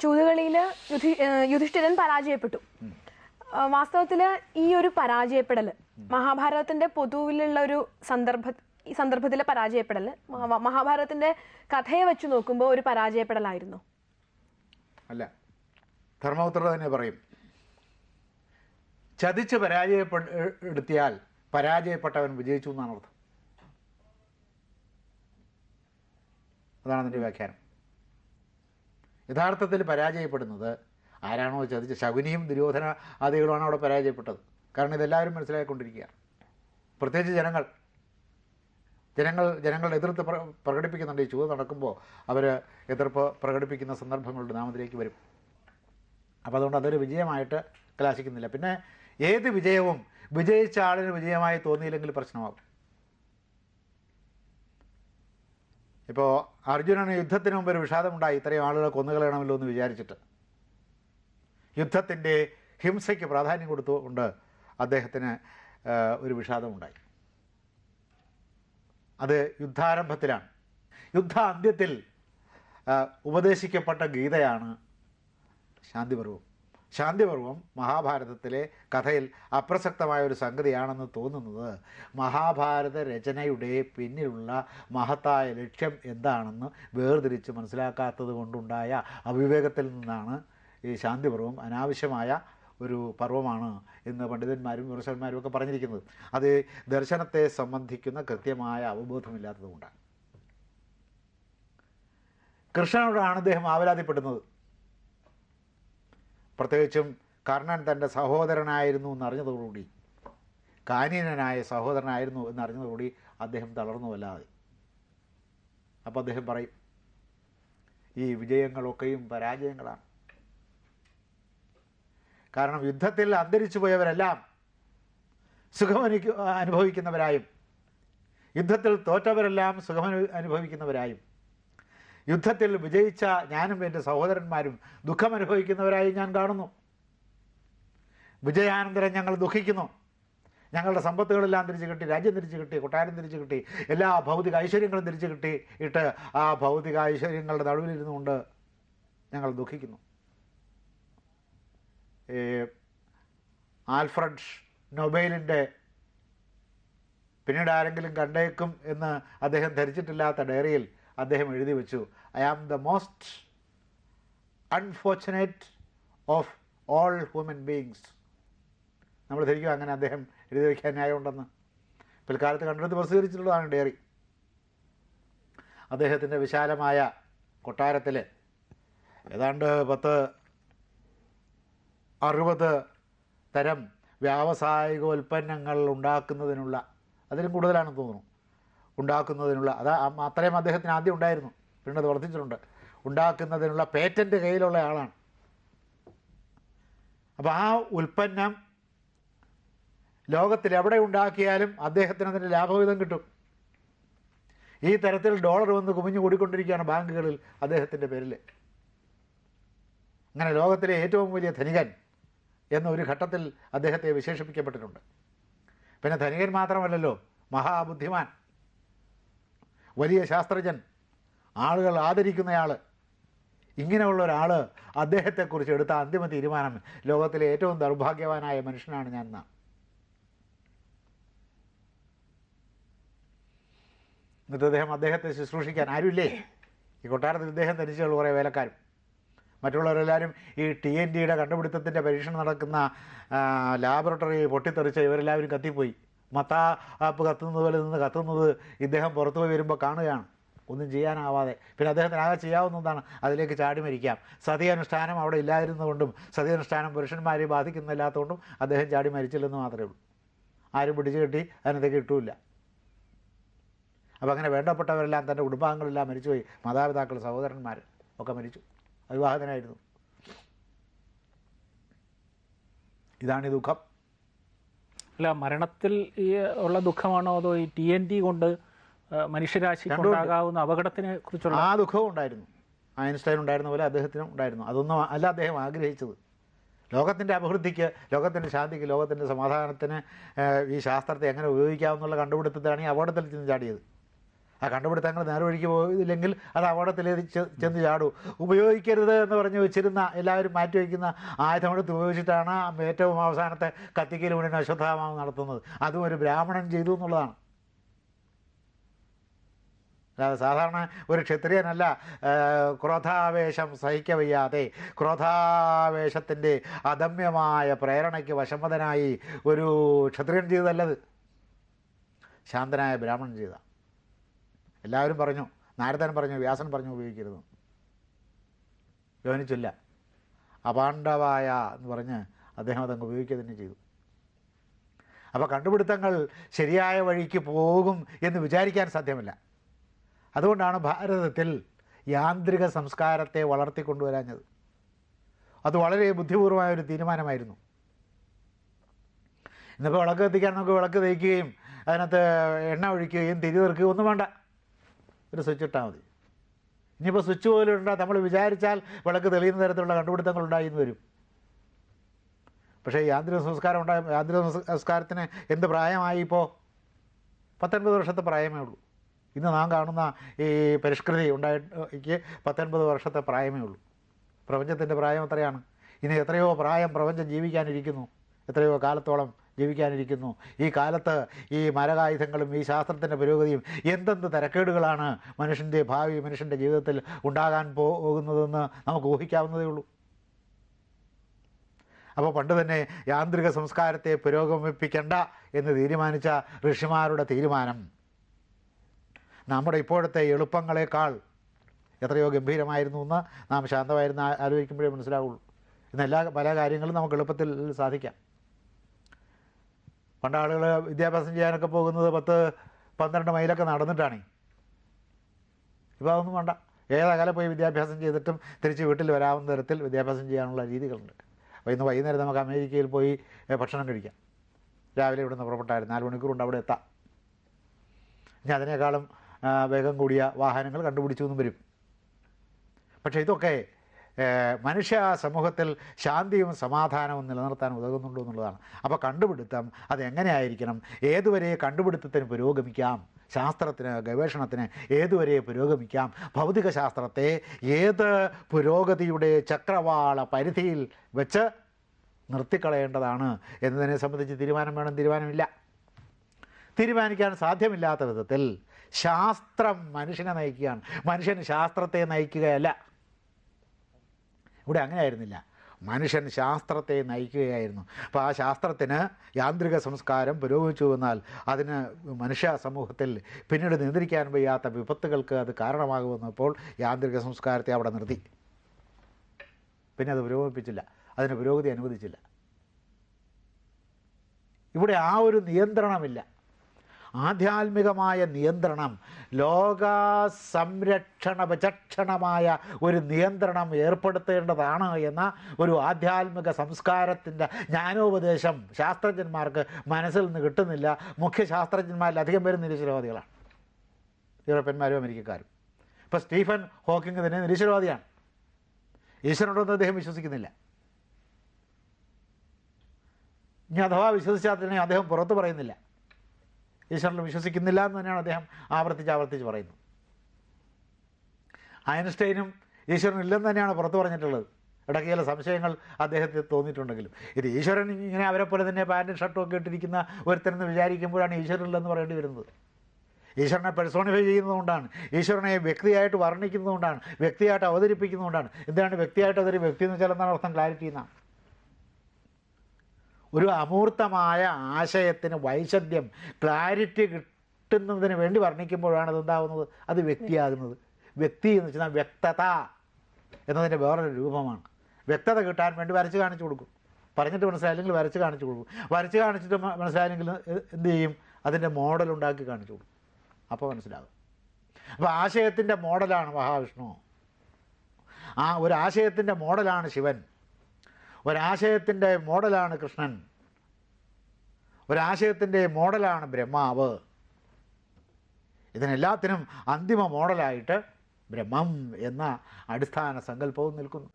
ചൂതുകളിയിൽ യുധി യുധിഷ്ഠിരൻ പരാജയപ്പെട്ടു. വാസ്തവത്തിൽ ഈ ഒരു പരാജയപ്പെടൽ മഹാഭാരതത്തിന്റെ പൊതുവിലുള്ള ഒരു സന്ദർഭ ഈ സന്ദർഭത്തിലെ പരാജയപ്പെടൽ മഹാ- മഹാഭാരതത്തിന്റെ കഥയെ വെച്ച് നോക്കുമ്പോൾ ഒരു പരാജയപ്പെടലായിരുന്നു. അല്ല ധർമ്മപുത്ര തന്നെ പറയും ചതിച്ച് പരാജയപ്പെടുത്തിയാൽ പരാജയപ്പെട്ടവൻ വിജയിച്ചു എന്നാണ് അർത്ഥം. അതാണ് അതിന്റെ വ്യാഖ്യാനം. യഥാർത്ഥത്തിൽ പരാജയപ്പെടുന്നത് ആരാണോ ചതിച്ച് ശകുനിയും ദുര്യോധന ആദികളുമാണ് അവിടെ പരാജയപ്പെട്ടത്. കാരണം ഇതെല്ലാവരും മനസ്സിലാക്കിക്കൊണ്ടിരിക്കുകയാണ് പ്രത്യേകിച്ച് ജനങ്ങൾ. ജനങ്ങൾ ജനങ്ങൾ എതിർത്ത് പ്ര- പ്രകടിപ്പിക്കുന്നുണ്ട്. ഈ ചൂത് നടക്കുമ്പോൾ അവർ എതിർപ്പ് പ്രകടിപ്പിക്കുന്ന സന്ദർഭങ്ങളുടെ നാമത്തിലേക്ക് വരും. അപ്പോൾ അതുകൊണ്ട് അതൊരു വിജയമായിട്ട് കലാശിക്കുന്നില്ല. പിന്നെ ഏത് വിജയവും വിജയിച്ച ആളിന് വിജയമായി തോന്നിയില്ലെങ്കിൽ പ്രശ്നമാകും. ഇപ്പോൾ അർജുനന് യുദ്ധത്തിന് മുമ്പ് ഒരു വിഷാദമുണ്ടായി. ഇത്രയും ആളുകളെ കൊന്നുകളയണമല്ലോ എന്ന് വിചാരിച്ചിട്ട്. യുദ്ധത്തിന്റെ ഹിംസയ്ക്ക് പ്രാധാന്യം കൊടുത്തുകൊണ്ട് അദ്ദേഹത്തിന് ഒരു വിഷാദമുണ്ടായി. അത് യുദ്ധാരംഭത്തിലാണ്. യുദ്ധ അന്ത്യത്തിൽ ഉപദേശിക്കപ്പെട്ട ഗീതയാണ് ശാന്തിപർവം ശാന്തിപർവം മഹാഭാരതത്തിലെ കഥയിൽ അപ്രസക്തമായ ഒരു സംഗതിയാണെന്ന് തോന്നുന്നത് മഹാഭാരത രചനയുടെ പിന്നിലുള്ള മഹത്തായ ലക്ഷ്യം എന്താണെന്ന് വേർതിരിച്ച് മനസ്സിലാക്കാത്തത് കൊണ്ടുണ്ടായ അവിവേകത്തിൽ നിന്നാണ് ഈ ശാന്തിപർവം അനാവശ്യമായ ഒരു പർവമാണ് എന്ന് പണ്ഡിതന്മാരും വിമർശകന്മാരും ഒക്കെ പറഞ്ഞിരിക്കുന്നത്. അത് ദർശനത്തെ സംബന്ധിക്കുന്ന കൃത്യമായ അവബോധമില്ലാത്തതുകൊണ്ടാണ്. കൃഷ്ണനോടാണ് അദ്ദേഹം ആവലാതിപ്പെടുന്നത്. പ്രത്യേകിച്ചും കർണൻ തന്റെ സഹോദരനായിരുന്നു എന്നറിഞ്ഞതോടുകൂടി കാനീനനായ സഹോദരനായിരുന്നു എന്നറിഞ്ഞതോടുകൂടി അദ്ദേഹം തളർന്നു വല്ലാതെ. അപ്പോൾ അദ്ദേഹം പറയും ഈ വിജയങ്ങളൊക്കെയും പരാജയങ്ങളാണ്. കാരണം യുദ്ധത്തിൽ അന്തരിച്ചു പോയവരെല്ലാം സുഖമനുഭവിക്കുന്നവരായും യുദ്ധത്തിൽ തോറ്റവരെല്ലാം സുഖമനു അനുഭവിക്കുന്നവരായും യുദ്ധത്തിൽ വിജയിച്ച ഞാനും എന്റെ സഹോദരന്മാരും ദുഃഖമനുഭവിക്കുന്നവരായി ഞാൻ കാണുന്നു. വിജയാനന്തരം ഞങ്ങൾ ദുഃഖിക്കുന്നു. ഞങ്ങളുടെ സമ്പത്തുകളെല്ലാം തിരിച്ചു കിട്ടി രാജ്യം തിരിച്ചു കിട്ടി കൊട്ടാരം തിരിച്ചു കിട്ടി എല്ലാ ഭൗതിക ഐശ്വര്യങ്ങളും തിരിച്ചു കിട്ടി ഇട്ട് ആ ഭൗതിക ഐശ്വര്യങ്ങളുടെ നടുവിലിരുന്നുകൊണ്ട് ഞങ്ങൾ ദുഃഖിക്കുന്നു. ആൽഫ്രഡ് നൊബൈലിന്റെ പിന്നീട് ആരെങ്കിലും കണ്ടേക്കും എന്ന് അദ്ദേഹം ധരിച്ചിട്ടില്ലാത്ത ഡയറിയിൽ അദ്ദേഹം എഴുതി വെച്ചു. I am the most unfortunate of all human beings നമ്മൾ ധരിക്കും അങ്ങനെ അദ്ദേഹം എഴുതി വയ്ക്കാൻ ന്യായമുണ്ടെന്ന് പിൽക്കാലത്ത് കണ്ടെടുത്ത് പ്രസിദ്ധീകരിച്ചിട്ടുള്ളതാണ് ഡയറി. അദ്ദേഹത്തിന്റെ വിശാലമായ കൊട്ടാരത്തിൽ ഏതാണ്ട് പത്ത് അറുപത് തരം വ്യാവസായിക ഉൽപ്പന്നങ്ങൾ ഉണ്ടാക്കുന്നതിനുള്ള അതിലും കൂടുതലാണെന്ന് തോന്നുന്നു. ഉണ്ടാക്കുന്നതിനുള്ള അത് അത്രയും അദ്ദേഹത്തിന് ആദ്യം ഉണ്ടായിരുന്നു. പിന്നെ അത് വർദ്ധിച്ചിട്ടുണ്ട്. ഉണ്ടാക്കുന്നതിനുള്ള പേറ്റന്റ് കയ്യിലുള്ള ആളാണ്. അപ്പോൾ ആ ഉൽപ്പന്നം ലോകത്തിൽ എവിടെ ഉണ്ടാക്കിയാലും അദ്ദേഹത്തിന് അതിന്റെ ലാഭവിധം കിട്ടും. ഈ തരത്തിൽ ഡോളർ വന്ന് കുമിഞ്ഞു കൂടിക്കൊണ്ടിരിക്കുകയാണ് ബാങ്കുകളിൽ അദ്ദേഹത്തിന്റെ പേരിൽ അങ്ങനെ ലോകത്തിലെ ഏറ്റവും വലിയ ധനികൻ എന്നൊരു ഘട്ടത്തിൽ അദ്ദേഹത്തെ വിശേഷിപ്പിക്കപ്പെട്ടിട്ടുണ്ട്. പിന്നെ ധനികൻ മാത്രമല്ലല്ലോ മഹാബുദ്ധിമാൻ. വലിയ ശാസ്ത്രജ്ഞൻ. ആളുകൾ ആദരിക്കുന്നയാൾ ഇങ്ങനെയുള്ള ഒരാൾ അദ്ദേഹത്തെക്കുറിച്ച് എടുത്ത അന്തിമ തീരുമാനം ലോകത്തിലെ ഏറ്റവും ദൗർഭാഗ്യവാനായ മനുഷ്യനാണ് ഞാൻ എന്നാണ് എന്നിട്ട് അദ്ദേഹം അദ്ദേഹത്തെ ശുശ്രൂഷിക്കാൻ ആരുമില്ലേ? ഈ കൊട്ടാരത്തിൽ ഇദ്ദേഹം തനിച്ചുള്ള കുറേ വേലക്കാരും. മറ്റുള്ളവരെല്ലാവരും ഈ ടി എൻ ഡിയുടെ കണ്ടുപിടുത്തത്തിന്റെ പരീക്ഷണം നടക്കുന്ന ലാബറട്ടറി പൊട്ടിത്തെറിച്ച് ഇവരെല്ലാവരും കത്തിപ്പോയി. മത്താ ആപ്പ് കത്തുന്നത് പോലെ നിന്ന് കത്തുന്നത് ഇദ്ദേഹം പുറത്തു പോയി വരുമ്പോൾ കാണുകയാണ്. ഒന്നും ചെയ്യാനാവാതെ. പിന്നെ അദ്ദേഹത്തിന് ആകെ ചെയ്യാവുന്നതാണ് അതിലേക്ക് ചാടി മരിക്കാം. സതിയനുഷ്ഠാനം അവിടെ ഇല്ലായിരുന്നുകൊണ്ടും സതി അനുഷ്ഠാനം പുരുഷന്മാരെ ബാധിക്കുന്നില്ലാത്തതുകൊണ്ടും അദ്ദേഹം ചാടി മരിച്ചില്ലെന്ന് മാത്രമേ ഉള്ളൂ. ആരും പിടിച്ചു കെട്ടി അതിനകത്തേക്ക് കിട്ടൂല അപ്പോൾ അങ്ങനെ വേണ്ടപ്പെട്ടവരെല്ലാം തന്റെ കുടുംബാംഗങ്ങളെല്ലാം മരിച്ചുപോയി. മാതാപിതാക്കൾ സഹോദരന്മാർ ഒക്കെ മരിച്ചു. അവിവാഹിതനായിരുന്നു. ഇതാണ് ഈ ദുഃഖം. അല്ല മരണത്തിൽ ഈ ഉള്ള ദുഃഖമാണോ അതോ ഈ ടി എൻ ടി കൊണ്ട് മനുഷ്യരാശി മനുഷ്യരാശിക്ക് ഉണ്ടാകാവുന്ന അപകടത്തിനെ കുറിച്ചുള്ള ആ ദുഃഖവും ഉണ്ടായിരുന്നു. ഐൻസ്റ്റൈൻ ഉണ്ടായിരുന്ന പോലെ അദ്ദേഹത്തിനും ഉണ്ടായിരുന്നു. അതൊന്നും അല്ല അദ്ദേഹം ആഗ്രഹിച്ചത്. ലോകത്തിന്റെ അഭിവൃദ്ധിക്ക് ലോകത്തിന്റെ ശാന്തിക്ക് ലോകത്തിന്റെ സമാധാനത്തിന് ഈ ശാസ്ത്രത്തെ എങ്ങനെ ഉപയോഗിക്കാമെന്നുള്ള കണ്ടുപിടുത്തത്തിലാണ് ഈ അപകടത്തിൽ ചെന്ന് ചാടിയത്. ആ കണ്ടുപിടുത്തങ്ങൾ നേരെ വഴിക്ക് പോയില്ലെങ്കിൽ അത് അപകടത്തിൽ ചെന്ന് ചാടൂ. ഉപയോഗിക്കരുത് എന്ന് പറഞ്ഞ് വെച്ചിരുന്ന എല്ലാവരും മാറ്റി വയ്ക്കുന്ന ആയുധമെടുത്ത് ഉപയോഗിച്ചിട്ടാണ് ഏറ്റവും അവസാനത്തെ കത്തിക്കൽ മുന്നിൽ അശ്വത്ഥാമാവ് നടത്തുന്നത്. അതും ഒരു ബ്രാഹ്മണൻ ചെയ്തു എന്നുള്ളതാണ്. അല്ലാതെ സാധാരണ ഒരു ക്ഷത്രിയനല്ല ക്രോധാവേശം സഹിക്കവയ്യാതെ ക്രോധാവേശത്തിന്റെ അദമ്യമായ പ്രേരണയ്ക്ക് വശമ്പതനായി ഒരു ക്ഷത്രിയൻ ചെയ്തതല്ലത്. ശാന്തനായ ബ്രാഹ്മണൻ ചെയ്ത. എല്ലാവരും പറഞ്ഞു നാരദൻ പറഞ്ഞു വ്യാസൻ പറഞ്ഞു ഉപയോഗിക്കരുത്. ഗവനിച്ചില്ല. അപാണ്ഡവായ എന്ന് പറഞ്ഞ് അദ്ദേഹം അതങ്ങ് ഉപയോഗിക്കുക തന്നെ ചെയ്തു. അപ്പോൾ കണ്ടുപിടുത്തങ്ങൾ ശരിയായ വഴിക്ക് പോകും എന്ന് വിചാരിക്കാൻ സാധ്യമല്ല. അതുകൊണ്ടാണ് ഭാരതത്തിൽ യാന്ത്രിക സംസ്കാരത്തെ വളർത്തിക്കൊണ്ടുവരാഞ്ഞത്. അത് വളരെ ബുദ്ധിപൂർവമായ ഒരു തീരുമാനമായിരുന്നു. ഇന്നിപ്പോൾ വിളക്ക് കത്തിക്കാൻ നമുക്ക് വിളക്ക് തേക്കുകയും അതിനകത്ത് എണ്ണ ഒഴിക്കുകയും തിരി തീർക്കുകയും ഒന്നും വേണ്ട. ഒരു സ്വിച്ച് ഇട്ടാൽ മതി. ഇനിയിപ്പോൾ സ്വിച്ച് പോലും ഉണ്ടാ നമ്മൾ വിചാരിച്ചാൽ വിളക്ക് തെളിയുന്ന തരത്തിലുള്ള കണ്ടുപിടുത്തങ്ങൾ ഉണ്ടായി എന്ന് വരും. പക്ഷേ യാന്ത്രിക സംസ്കാരം ഉണ്ടായ യാന്ത്രിക സംസ്കാരത്തിന് എന്ത് പ്രായമായി ഇപ്പോൾ പത്തൊൻപത് വർഷത്തെ പ്രായമേ ഉള്ളൂ. ഇന്ന് നാം കാണുന്ന ഈ പരിഷ്കൃതി ഉണ്ടായിട്ട് പത്തൊൻപത് വർഷത്തെ പ്രായമേ ഉള്ളൂ. പ്രപഞ്ചത്തിന്റെ പ്രായം എത്രയാണ്? ഇനി എത്രയോ പ്രായം പ്രപഞ്ചം ജീവിക്കാനിരിക്കുന്നു. എത്രയോ കാലത്തോളം ജീവിക്കാനിരിക്കുന്നു ഈ കാലത്ത് ഈ മരകായുധങ്ങളും ഈ ശാസ്ത്രത്തിന്റെ പുരോഗതിയും എന്തെന്ത് തരക്കേടുകളാണ് മനുഷ്യന്റെ ഭാവി മനുഷ്യന്റെ ജീവിതത്തിൽ ഉണ്ടാകാൻ പോകുന്നതെന്ന് നമുക്ക് ഊഹിക്കാവുന്നതേ ഉള്ളൂ. അപ്പോൾ പണ്ട് തന്നെ യാന്ത്രിക സംസ്കാരത്തെ പുരോഗമിപ്പിക്കണ്ട എന്ന് തീരുമാനിച്ച ഋഷിമാരുടെ തീരുമാനം. നമ്മുടെ ഇപ്പോഴത്തെ എളുപ്പങ്ങളെക്കാൾ എത്രയോ ഗംഭീരമായിരുന്നു എന്ന് നാം ശാന്തമായിരുന്ന ആലോചിക്കുമ്പോഴേ മനസ്സിലാവുള്ളൂ. ഇന്ന് എല്ലാ പല കാര്യങ്ങളും നമുക്ക് എളുപ്പത്തിൽ സാധിക്കാം. പണ്ട് ആളുകൾ വിദ്യാഭ്യാസം ചെയ്യാനൊക്കെ പോകുന്നത് പത്ത് പന്ത്രണ്ട് മൈലൊക്കെ നടന്നിട്ടാണ്. ഇപ്പോൾ അതൊന്നും വേണ്ട. ഏതകലെ പോയി വിദ്യാഭ്യാസം ചെയ്തിട്ടും തിരിച്ച് വീട്ടിൽ വരാവുന്ന തരത്തിൽ വിദ്യാഭ്യാസം ചെയ്യാനുള്ള രീതികളുണ്ട്. അപ്പോൾ ഇന്ന് വൈകുന്നേരം നമുക്ക് അമേരിക്കയിൽ പോയി ഭക്ഷണം കഴിക്കാം. രാവിലെ ഇവിടുന്ന് പുറപ്പെട്ടായിരുന്നു. നാല് മണിക്കൂർ കൊണ്ട് അവിടെ എത്താം ഇനി അതിനേക്കാളും വേഗം കൂടിയ വാഹനങ്ങൾ കണ്ടുപിടിച്ചു എന്നും വരും. പക്ഷേ ഇതൊക്കെ മനുഷ്യ സമൂഹത്തിൽ ശാന്തിയും സമാധാനവും നിലനിർത്താൻ ഉതകുന്നുണ്ടോ എന്നുള്ളതാണ്. അപ്പോൾ കണ്ടുപിടുത്തം അത് എങ്ങനെയായിരിക്കണം ഏതുവരെ കണ്ടുപിടുത്തത്തിന് പുരോഗമിക്കാം? ശാസ്ത്രത്തിന് ഗവേഷണത്തിന് ഏതുവരെ പുരോഗമിക്കാം? ഭൗതിക ശാസ്ത്രത്തെ ഏത് പുരോഗതിയുടെ ചക്രവാള പരിധിയിൽ വെച്ച് നിർത്തിക്കളയേണ്ടതാണ് എന്നതിനെ സംബന്ധിച്ച് തീരുമാനം വേണം തീരുമാനമില്ല. തീരുമാനിക്കാൻ സാധ്യമില്ലാത്ത വിധത്തിൽ ശാസ്ത്രം മനുഷ്യനെ നയിക്കുകയാണ്. മനുഷ്യൻ ശാസ്ത്രത്തെ നയിക്കുകയല്ല. ഇവിടെ അങ്ങനെ ആയിരുന്നില്ല മനുഷ്യൻ ശാസ്ത്രത്തെ നയിക്കുകയായിരുന്നു. അപ്പോൾ ആ ശാസ്ത്രത്തിന് യാന്ത്രിക സംസ്കാരം പുരോഗമിച്ചു എന്നാൽ അതിന് മനുഷ്യ സമൂഹത്തിൽ പിന്നീട് നിയന്ത്രിക്കാൻ വയ്യാത്ത വിപത്തുകൾക്ക് അത് കാരണമാകുമെന്നപ്പോൾ യാന്ത്രിക സംസ്കാരത്തെ അവിടെ നിർത്തി. പിന്നെ അത് പുരോഗമിപ്പിച്ചില്ല. അതിന് പുരോഗതി അനുവദിച്ചില്ല. ഇവിടെ ആ ഒരു നിയന്ത്രണമില്ല. ആധ്യാത്മികമായ നിയന്ത്രണം ലോക സംരക്ഷണ വിചക്ഷണമായ ഒരു നിയന്ത്രണം ഏർപ്പെടുത്തേണ്ടതാണ് എന്ന ഒരു ആധ്യാത്മിക സംസ്കാരത്തിന്റെ ജ്ഞാനോപദേശം ശാസ്ത്രജ്ഞന്മാർക്ക് മനസ്സിൽ നിന്ന് കിട്ടുന്നില്ല. മുഖ്യ ശാസ്ത്രജ്ഞന്മാരിൽ അധികം പേരും നിരീശ്വരവാദികളാണ്. യൂറോപ്യന്മാരും അമേരിക്കക്കാരും. ഇപ്പോൾ സ്റ്റീഫൻ ഹോക്കിംഗ് തന്നെ നിരീശ്വരവാദിയാണ്. ഈശ്വരനോടൊന്നും അദ്ദേഹം വിശ്വസിക്കുന്നില്ല. ഇനി അഥവാ വിശ്വസിച്ചാൽ തന്നെ അദ്ദേഹം പുറത്ത് പറയുന്നില്ല. ഈശ്വരനിൽ വിശ്വസിക്കുന്നില്ല എന്ന് തന്നെയാണ് അദ്ദേഹം ആവർത്തിച്ച് ആവർത്തിച്ച് പറയുന്നത്. ഐൻസ്റ്റൈനും ഈശ്വരൻ ഇല്ലെന്ന് തന്നെയാണ് പുറത്തു പറഞ്ഞിട്ടുള്ളത്. ഇടയ്ക്ക് ചില സംശയങ്ങൾ അദ്ദേഹത്തിന് തോന്നിയിട്ടുണ്ടെങ്കിലും. ഇത് ഈശ്വരൻ ഇങ്ങനെ അവരെ പോലെ തന്നെ പാന്റും ഷർട്ടും ഒക്കെ ഇട്ടിരിക്കുന്ന ഒരുത്തരെന്ന് വിചാരിക്കുമ്പോഴാണ് ഈശ്വരനില്ലെന്ന് പറയേണ്ടി വരുന്നത്. ഈശ്വരനെ പെഴ്സോണിഫൈ ചെയ്യുന്നതുകൊണ്ടാണ് ഈശ്വരനെ വ്യക്തിയായിട്ട് വർണിക്കുന്നതുകൊണ്ടാണ് വ്യക്തിയായിട്ട് അവതരിപ്പിക്കുന്നതുകൊണ്ടാണ്. എന്താണ് വ്യക്തിയായിട്ട് അതൊരു വ്യക്തി എന്ന് വെച്ചാൽ എന്താണ് അർത്ഥം? ക്ലാരിറ്റി എന്നാണ്. ഒരു അമൂർത്തമായ ആശയത്തിന് വൈശദ്യം ക്ലാരിറ്റി കിട്ടുന്നതിന് വേണ്ടി വർണിക്കുമ്പോഴാണ് അതെന്താവുന്നത് അത് വ്യക്തിയാകുന്നത്. വ്യക്തി എന്ന് വെച്ചാൽ വ്യക്തത എന്നതിന്റെ വേറൊരു രൂപമാണ്. വ്യക്തത കിട്ടാൻ വേണ്ടി വരച്ച് കാണിച്ചു കൊടുക്കും. പറഞ്ഞിട്ട് മനസ്സിലായില്ലെങ്കിൽ വരച്ച് കാണിച്ചു കൊടുക്കും. വരച്ച് കാണിച്ചിട്ട് മനസ്സിലായില്ലെങ്കിൽ എന്ത് ചെയ്യും? അതിന്റെ മോഡൽ ഉണ്ടാക്കി കാണിച്ചു കൊടുക്കും. അപ്പോൾ മനസ്സിലാകും. അപ്പോൾ ആശയത്തിന്റെ മോഡലാണ് മഹാവിഷ്ണു. ആ ഒരു ആശയത്തിന്റെ മോഡലാണ് ശിവൻ. ഒരാശയത്തിന്റെ മോഡലാണ് കൃഷ്ണൻ. ഒരാശയത്തിന്റെ മോഡലാണ് ബ്രഹ്മാവ്. ഇതിനെല്ലാത്തിനും അന്തിമ മോഡലായിട്ട് ബ്രഹ്മം എന്ന അടിസ്ഥാന സങ്കല്പവും നിൽക്കുന്നു.